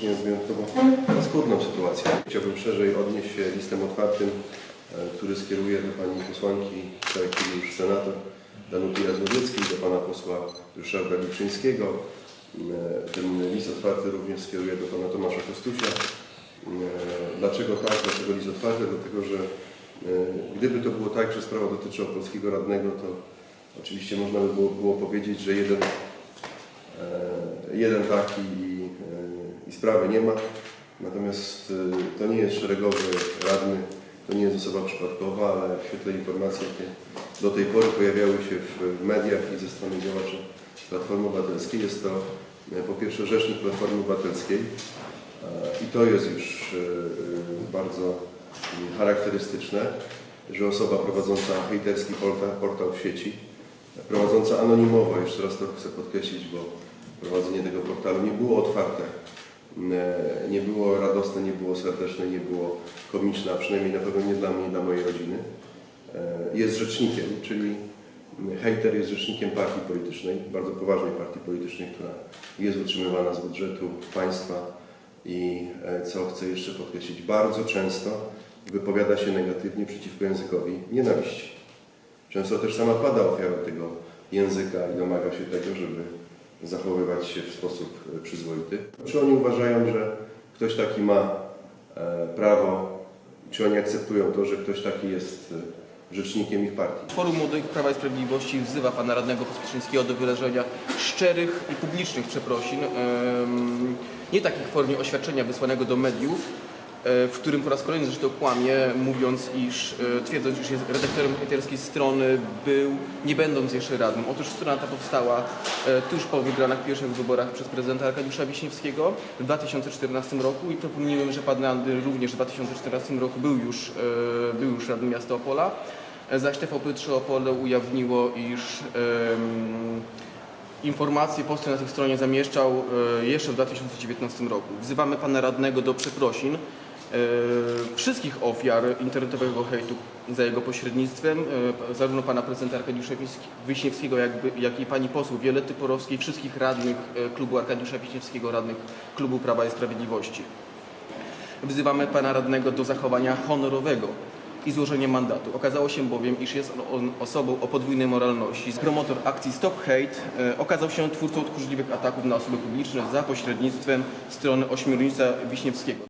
czynienia z wyjątkowo paskudną sytuacją. Chciałbym szerzej odnieść się listem otwartym, e, który skieruję do pani posłanki, jak już senator Danuty Jazłowieckiej, do pana posła Ryszarda Wilczyńskiego. E, Ten list otwarty również skieruję do pana Tomasza Kostusia. E, Dlaczego tak? Dlaczego list otwarty? Dlatego, że gdyby to było tak, że sprawa dotyczyła polskiego radnego, to oczywiście można by było, było powiedzieć, że jeden jeden taki i, sprawy nie ma. Natomiast e, to nie jest szeregowy radny, to nie jest osoba przypadkowa, ale w świetle informacji, jakie do tej pory pojawiały się w mediach i ze strony działaczy Platformy Obywatelskiej, jest to e, po pierwsze rzecznik Platformy Obywatelskiej e, i to jest już bardzo charakterystyczne, że osoba prowadząca hejterski portal, portal w sieci, prowadząca anonimowo, jeszcze raz to chcę podkreślić, bo prowadzenie tego portalu nie było otwarte, nie było radosne, nie było serdeczne, nie było komiczne, a przynajmniej na pewno nie dla mnie dla mojej rodziny. E, Jest rzecznikiem, czyli hejter jest rzecznikiem partii politycznej, bardzo poważnej partii politycznej, która jest utrzymywana z budżetu państwa i e, co chcę jeszcze podkreślić, bardzo często wypowiada się negatywnie przeciwko językowi nienawiści. Często też sama pada ofiarą tego języka i domaga się tego, żeby zachowywać się w sposób e, przyzwoity. Czy oni uważają, że ktoś taki ma e, prawo, czy oni akceptują to, że ktoś taki jest e, rzecznikiem ich partii? Forum Młodych Prawa i Sprawiedliwości wzywa pana radnego Pospieszyńskiego do wyrażenia szczerych i publicznych przeprosin, nie takich w formie oświadczenia wysłanego do mediów, w którym po raz kolejny zresztą kłamie, mówiąc, iż, e, twierdząc, iż jest redaktorem hejterskiej strony, był, nie będąc jeszcze radnym. Otóż strona ta powstała e, tuż po wygranych pierwszych wyborach przez prezydenta Arkadiusza Wiśniewskiego w 2014 roku i proponuję, że pan radny również w 2014 roku był już, e, był już radnym miasta Opola. Zaś TVP3 Opole ujawniło, iż em, informacje posty na tej stronie zamieszczał e, jeszcze w 2019 roku. Wzywamy pana radnego do przeprosin e, wszystkich ofiar internetowego hejtu za jego pośrednictwem, e, zarówno pana prezydenta Arkadiusza Wiśni- Wiśniewskiego, jakby, jak i pani posłów Wiolety Porowskiej, wszystkich radnych e, klubu Arkadiusza Wiśniewskiego, radnych klubu Prawa i Sprawiedliwości. Wzywamy pana radnego do zachowania honorowego i złożenia mandatu. Okazało się bowiem, iż jest on osobą o podwójnej moralności. Promotor akcji Stop Hate e, okazał się twórcą tchórzliwych ataków na osoby publiczne za pośrednictwem strony Ośmiornica Wiśniewskiego.